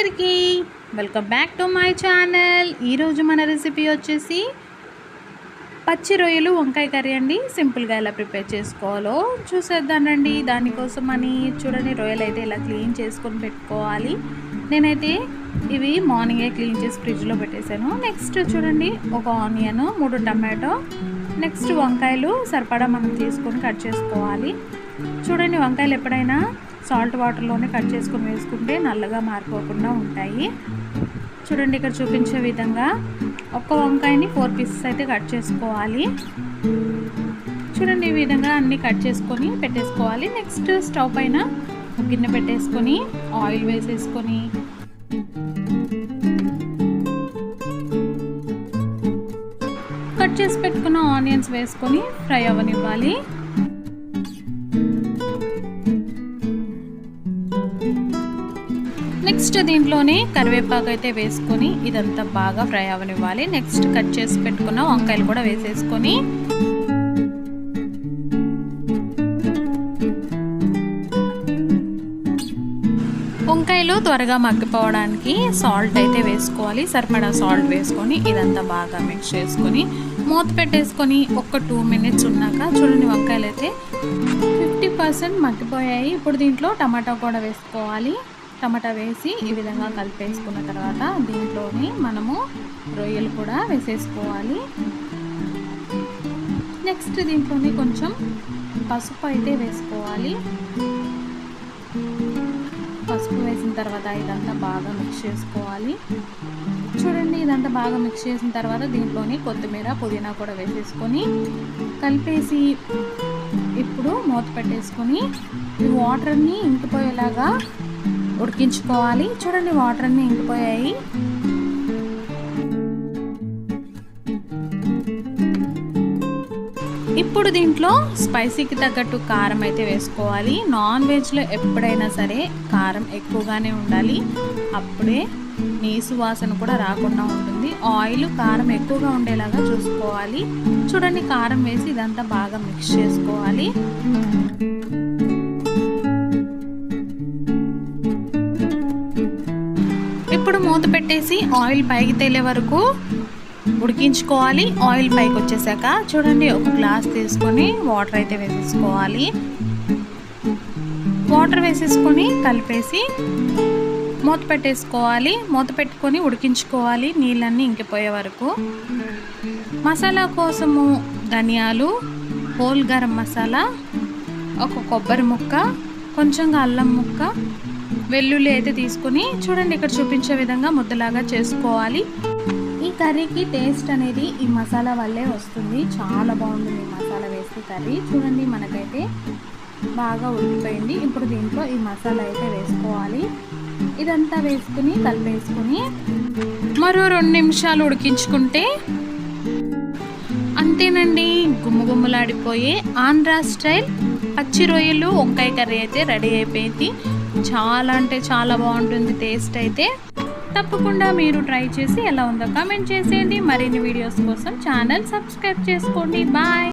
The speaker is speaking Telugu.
అందరికీ welcome back to my channel. ఈరోజు మన రెసిపీ వచ్చేసి పచ్చి రొయ్యలు వంకాయ కర్రీ అండి. సింపుల్గా ఎలా ప్రిపేర్ చేసుకోవాలో చూసేద్దానండి దానికోసం అని చూడండి రొయ్యలు అయితే ఇలా క్లీన్ చేసుకొని పెట్టుకోవాలి. నేనైతే ఇవి మార్నింగే క్లీన్ చేసి ఫ్రిడ్జ్లో పెట్టేశాను. నెక్స్ట్ చూడండి ఒక ఆనియన్ మూడు టమాటో నెక్స్ట్ వంకాయలు సరిపడా మనం తీసుకొని కట్ చేసుకోవాలి. చూడండి వంకాయలు ఎప్పుడైనా సాల్ట్ వాటర్లోనే కట్ చేసుకొని వేసుకుంటే నల్లగా మారిపోకుండా ఉంటాయి. చూడండి ఇక్కడ చూపించే విధంగా ఒక్క వంకాయని ఫోర్ పీసెస్ అయితే కట్ చేసుకోవాలి. చూడండి ఈ విధంగా అన్నీ కట్ చేసుకొని పెట్టేసుకోవాలి. నెక్స్ట్ స్టవ్ పైన గిన్నె పెట్టేసుకొని ఆయిల్ వేసేసుకొని కట్ చేసి పెట్టుకున్న ఆనియన్స్ వేసుకొని ఫ్రై అవ్వనివ్వాలి. నెక్స్ట్ దీంట్లోనే కరివేపాకు అయితే వేసుకొని ఇదంతా బాగా ఫ్రై అవనివ్వాలి. నెక్స్ట్ కట్ చేసి పెట్టుకున్న వంకాయలు కూడా వేసేసుకొని. వంకాయలు త్వరగా మగ్గిపోవడానికి సాల్ట్ అయితే వేసుకోవాలి. సరిపడా సాల్ట్ వేసుకొని ఇదంతా బాగా మిక్స్ చేసుకొని మూత పెట్టేసుకొని ఒక టూ మినిట్స్ ఉన్నాక చూడండి వంకాయలు అయితే ఫిఫ్టీ పర్సెంట్ మగ్గిపోయాయి. ఇప్పుడు దీంట్లో టమాటా కూడా వేసుకోవాలి. టమాటా వేసి ఈ విధంగా కలిపేసుకున్న తర్వాత దీంట్లోని మనము రొయ్యలు కూడా వేసేసుకోవాలి. నెక్స్ట్ దీంట్లోని కొంచెం పసుపు అయితే వేసుకోవాలి. పసుపు వేసిన తర్వాత ఇదంతా బాగా మిక్స్ చేసుకోవాలి. చూడండి ఇదంతా బాగా మిక్స్ చేసిన తర్వాత దీంట్లోని కొత్తిమీర పుదీనా కూడా వేసేసుకొని కలిపేసి ఇప్పుడు మూత పెట్టేసుకొని ఈ వాటర్ని ఇంకిపోయేలాగా ఉడికించుకోవాలి. చూడండి వాటర్ అన్నీ ఇంకిపోయాయి. ఇప్పుడు దీంట్లో స్పైసీకి తగ్గట్టు కారం అయితే వేసుకోవాలి. నాన్ వెజ్లో ఎప్పుడైనా సరే కారం ఎక్కువగానే ఉండాలి. అప్పుడే నీసు వాసన కూడా రాకుండా ఉంటుంది. ఆయిల్ కారం ఎక్కువగా ఉండేలాగా చూసుకోవాలి. చూడండి కారం వేసి ఇదంతా బాగా మిక్స్ చేసుకోవాలి. మూత పెట్టేసి ఆయిల్ పైకి తేలే వరకు ఉడికించుకోవాలి. ఆయిల్ పైకి వచ్చేసాక చూడండి ఒక గ్లాస్ తీసుకొని వాటర్ అయితే వేసేసుకోవాలి. వాటర్ వేసేసుకొని కలిపేసి మూత పెట్టేసుకోవాలి. మూత పెట్టుకొని ఉడికించుకోవాలి నీళ్ళన్నీ ఇంకిపోయే వరకు. మసాలా కోసము ధనియాలు హోల్ గరం మసాలా ఒక కొబ్బరి ముక్క కొంచెంగా అల్లం ముక్క వెల్లుల్లి అయితే తీసుకొని చూడండి ఇక్కడ చూపించే విధంగా ముద్దలాగా చేసుకోవాలి. ఈ కర్రీకి టేస్ట్ అనేది ఈ మసాలా వల్లే వస్తుంది. చాలా బాగుంటుంది ఈ మసాలా వేసి కర్రీ. చూడండి మనకైతే బాగా ఉడికిపోయింది. ఇప్పుడు దీంట్లో ఈ మసాలా అయితే వేసుకోవాలి. ఇదంతా వేసుకుని కలిపేసుకుని మరో రెండు నిమిషాలు ఉడికించుకుంటే అంతేనండి. గుమ్మగుమ్మలాడిపోయే ఆంధ్రా స్టైల్ పచ్చి రొయ్యలు వంకాయ కర్రీ అయితే రెడీ అయిపోయింది. చాలా అంటే చాలా బాగుంటుంది టేస్ట్ అయితే. తప్పకుండా మీరు ట్రై చేసి ఎలా ఉందో కమెంట్ చేసేయండి. మరిన్ని వీడియోస్ కోసం ఛానల్ సబ్స్క్రైబ్ చేసుకోండి. బాయ్